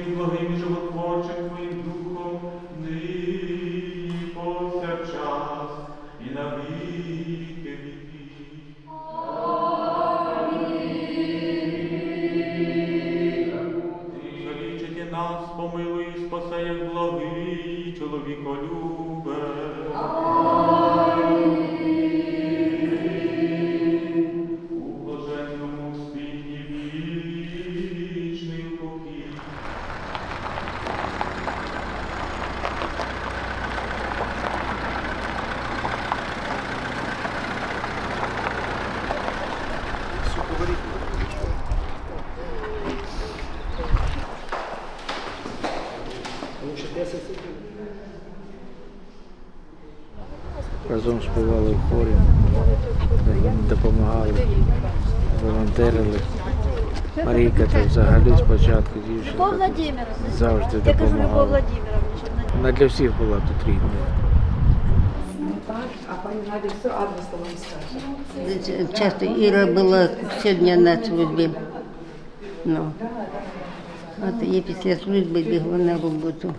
Твоїм благим і животворчим Твоїм Духом, нині повсякчас і на віків. Залічити нас, помилуй, і спаси, як благий чоловіколюбе. Разом співали в хорі, допомагали, волонтерили. Марійка то взагалі спочатку По дівчинка завжди допомагала. Вона для всіх була тут рідною. А пані Надя все адрес вам скаже. Часто Іра була сьогодні на службі. Ну. От я після служби бігла на роботу.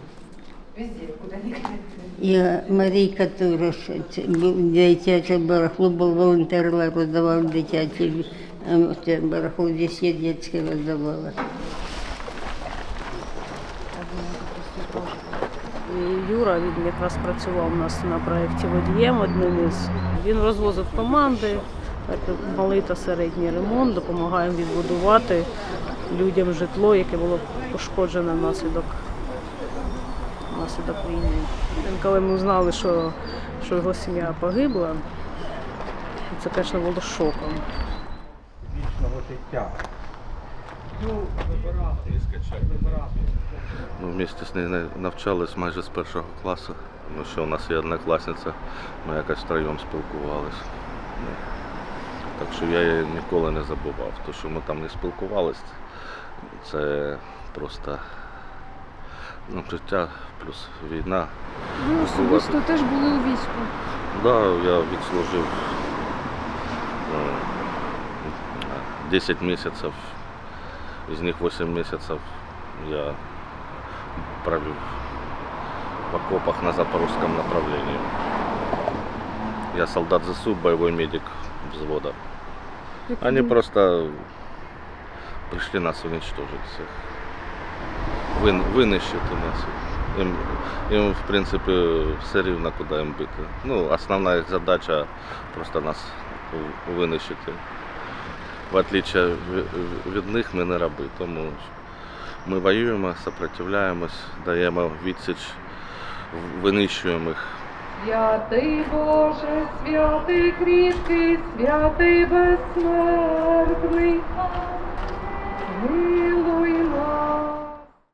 І Марійка це дитяче барахло, був волонтерила, роздавала дитяче е, барахло, здесь є дитяче роздавала. Юра він якраз працював у нас на проєкті водієм одним із. Він розвозив команди, малий та середній ремонт, допомагаємо відбудувати людям житло, яке було пошкоджене внаслідок, внаслідок війни. Коли ми знали, що, що його сім'я погибла, це, звісно, було шоком. Вічного життя. Ми вместе з нею навчались майже з першого класу, тому що у нас є однокласниця, ми якось втроєм спілкувалися. Ну, Так що я її ніколи не забував. То, що ми там не спілкувалися, це просто ну, життя плюс війна. Ви особисто теж були у війську. Да, я відслужив е, 10 місяців, із них 8 місяців я провів в окопах на запорожском направлении. Я солдат ЗСУ, боевой медик взвода. Як Они ви- просто пришли нас уничтожить всех. Вин, винищити нас. Їм, їм, в принципі, все рівно, куди їм бити. Ну, основна їх задача просто нас в- винищити. В отличие від них ми не раби. Тому ми воюємо, сопротивляємось, даємо відсіч, винищуємо їх. Святий Боже, святий кріпкий, святий безсмертний, милуй